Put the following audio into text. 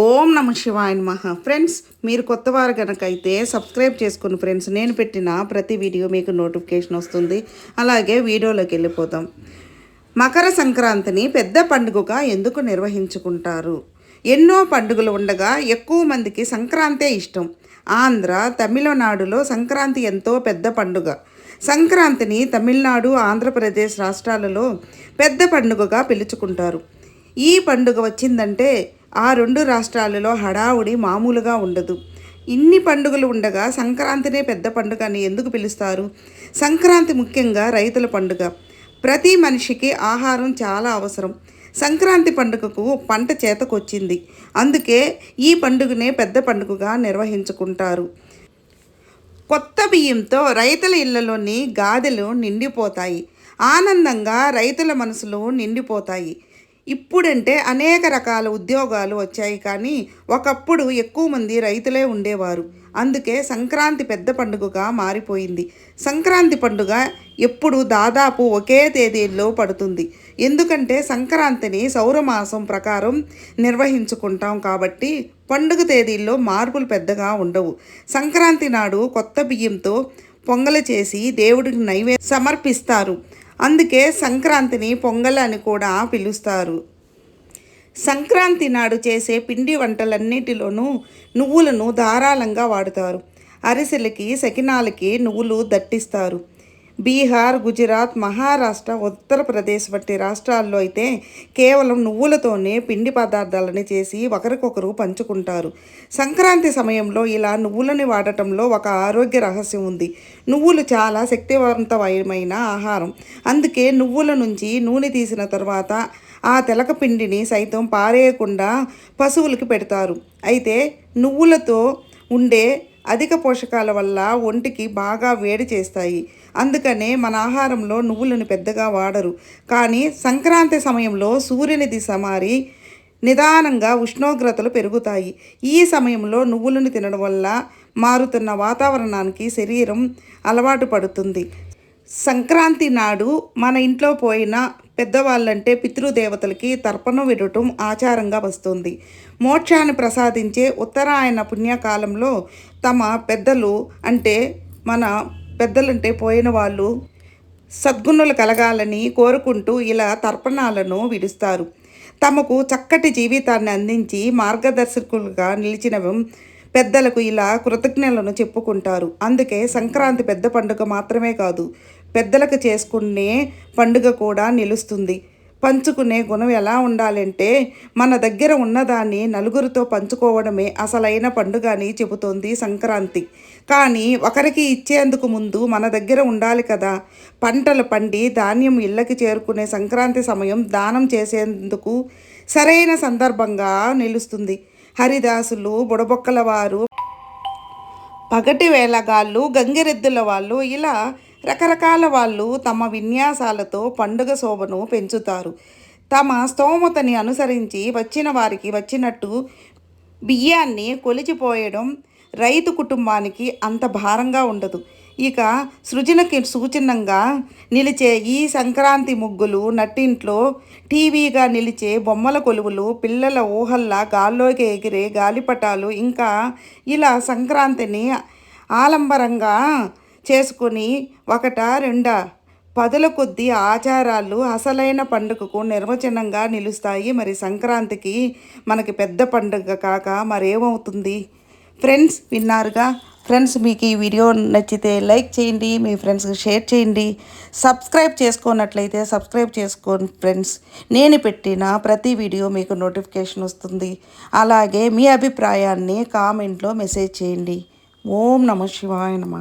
ఓం నమ శివాయ నమః. ఫ్రెండ్స్ మీరు కొత్త వారు కనుకైతే అయితే సబ్స్క్రైబ్ చేసుకుని ఫ్రెండ్స్ నేను పెట్టిన ప్రతి వీడియో మీకు నోటిఫికేషన్ వస్తుంది. అలాగే వీడియోలోకి వెళ్ళిపోతాం మకర సంక్రాంతిని పెద్ద పండుగగా ఎందుకు నిర్వహించుకుంటారు? ఎన్నో పండుగలు ఉండగా ఎక్కువ మందికి సంక్రాంతే ఇష్టం. ఆంధ్ర తమిళనాడులో సంక్రాంతి ఎంతో పెద్ద పండుగ. సంక్రాంతిని తమిళనాడు ఆంధ్రప్రదేశ్ రాష్ట్రాలలో పెద్ద పండుగగా పిలుచుకుంటారు. ఈ పండుగ వచ్చిందంటే ఆ రెండు రాష్ట్రాలలో హడావుడి మామూలుగా ఉండదు. ఇన్ని పండుగలు ఉండగా సంక్రాంతినే పెద్ద పండుగ అని ఎందుకు పిలుస్తారు? సంక్రాంతి ముఖ్యంగా రైతుల పండుగ. ప్రతి మనిషికి ఆహారం చాలా అవసరం. సంక్రాంతి పండుగకు పంట చేతకొచ్చింది. అందుకే ఈ పండుగనే పెద్ద పండుగగా నిర్వహించుకుంటారు. కొత్త బియ్యంతో రైతుల ఇళ్ళలోని గాదెలు నిండిపోతాయి. ఆనందంగా రైతుల మనసులు నిండిపోతాయి. ఇప్పుడంటే అనేక రకాల ఉద్యోగాలు వచ్చాయి కానీ ఒకప్పుడు ఎక్కువ మంది రైతులే ఉండేవారు. అందుకే సంక్రాంతి పెద్ద పండుగగా మారిపోయింది. సంక్రాంతి పండుగ ఎప్పుడు దాదాపు ఒకే తేదీల్లో పడుతుంది. ఎందుకంటే సంక్రాంతిని సౌరమాసం ప్రకారం నిర్వహించుకుంటాం కాబట్టి పండుగ తేదీల్లో మార్పులు పెద్దగా ఉండవు. సంక్రాంతి నాడు కొత్త బియ్యంతో పొంగలు చేసి దేవుడికి నైవేద్యం సమర్పిస్తారు. అందుకే సంక్రాంతిని పొంగల్ అని కూడా పిలుస్తారు. సంక్రాంతి నాడు చేసే పిండి వంటలన్నిటిలోనూ నువ్వులను ధారాళంగా వాడుతారు. అరిసెలకి సకినాలకి నువ్వులు దట్టిస్తారు. బీహార్ గుజరాత్ మహారాష్ట్ర ఉత్తరప్రదేశ్ వంటి రాష్ట్రాల్లో అయితే కేవలం నువ్వులతోనే పిండి పదార్థాలని చేసి ఒకరికొకరు పంచుకుంటారు. సంక్రాంతి సమయంలో ఇలా నువ్వులని వాడటంలో ఒక ఆరోగ్య రహస్యం ఉంది. నువ్వులు చాలా శక్తివంతమైన ఆహారం. అందుకే నువ్వుల నుంచి నూనె తీసిన తర్వాత ఆ తెలక పిండిని సైతం పారేయకుండా పశువులకి పెడతారు. అయితే నువ్వులతో ఉండే అధిక పోషకాల వల్ల ఒంటికి బాగా వేడి చేస్తాయి. అందుకనే మన ఆహారంలో నువ్వులను పెద్దగా వాడరు. కానీ సంక్రాంతి సమయంలో సూర్యుని దిశ మారి నిదానంగా ఉష్ణోగ్రతలు పెరుగుతాయి. ఈ సమయంలో నువ్వులను తినడం వల్ల మారుతున్న వాతావరణానికి శరీరం అలవాటు పడుతుంది. సంక్రాంతి నాడు మన ఇంట్లో పోయిన పెద్దవాళ్ళంటే పితృదేవతలకి తర్పణం విడటం ఆచారంగా వస్తుంది. మోక్షాన్ని ప్రసాదించే ఉత్తరాయణ పుణ్యకాలంలో తమ పెద్దలు అంటే మన పెద్దలంటే పోయిన వాళ్ళు సద్గుణులు కలగాలని కోరుకుంటూ ఇలా తర్పణాలను విడుస్తారు. తమకు చక్కటి జీవితాన్ని అందించి మార్గదర్శకులుగా నిలిచిన పెద్దలకు ఇలా కృతజ్ఞతలను చెప్పుకుంటారు. అందుకే సంక్రాంతి పెద్ద పండుగ మాత్రమే కాదు పెద్దలకు చేసుకునే పండుగ కూడా నిలుస్తుంది. పంచుకునే గుణం ఎలా ఉండాలంటే మన దగ్గర ఉన్నదాన్ని నలుగురితో పంచుకోవడమే అసలైన పండుగ అని చెబుతోంది సంక్రాంతి. కానీ ఒకరికి ఇచ్చేందుకు ముందు మన దగ్గర ఉండాలి కదా. పంటలు పండి ధాన్యం ఇళ్ళకి చేరుకునే సంక్రాంతి సమయం దానం చేసేందుకు సరైన సందర్భంగా నిలుస్తుంది. హరిదాసులు బుడబొక్కల వారు పగటి వేళగాళ్ళు గంగిరెద్దుల వాళ్ళు ఇలా రకరకాల వాళ్ళు తమ విన్యాసాలతో పండుగ శోభను పెంచుతారు. తమ స్తోమతని అనుసరించి వచ్చిన వారికి వచ్చినట్టు బియ్యాన్ని కొలిచిపోయడం రైతు కుటుంబానికి అంత భారంగా ఉండదు. ఇక సృజనకి సూచనంగా నిలిచే ఈ సంక్రాంతి ముగ్గులు నట్టింట్లో టీవీగా నిలిచే బొమ్మల కొలువులు పిల్లల ఊహల్లా గాల్లోకి ఎగిరే గాలిపటాలు ఇంకా ఇలా సంక్రాంతిని ఆలంబరంగా చేసుకుని ఒకట రెండా? పదుల కొద్ది ఆచారాలు అసలైన పండుగకు నిర్వచనంగా నిలుస్తాయి. మరి సంక్రాంతికి మనకి పెద్ద పండుగ కాక మరేమవుతుంది? ఫ్రెండ్స్ విన్నారుగా? ఫ్రెండ్స్ మీకు ఈ వీడియో నచ్చితే లైక్ చేయండి మీ ఫ్రెండ్స్కి షేర్ చేయండి. సబ్స్క్రైబ్ చేసుకున్నట్లయితే సబ్స్క్రైబ్ చేసుకోండి ఫ్రెండ్స్. నేను పెట్టిన ప్రతి వీడియో మీకు నోటిఫికేషన్ వస్తుంది. అలాగే మీ అభిప్రాయాన్ని కామెంట్లో మెసేజ్ చేయండి. ఓం నమ శివాయ నమ.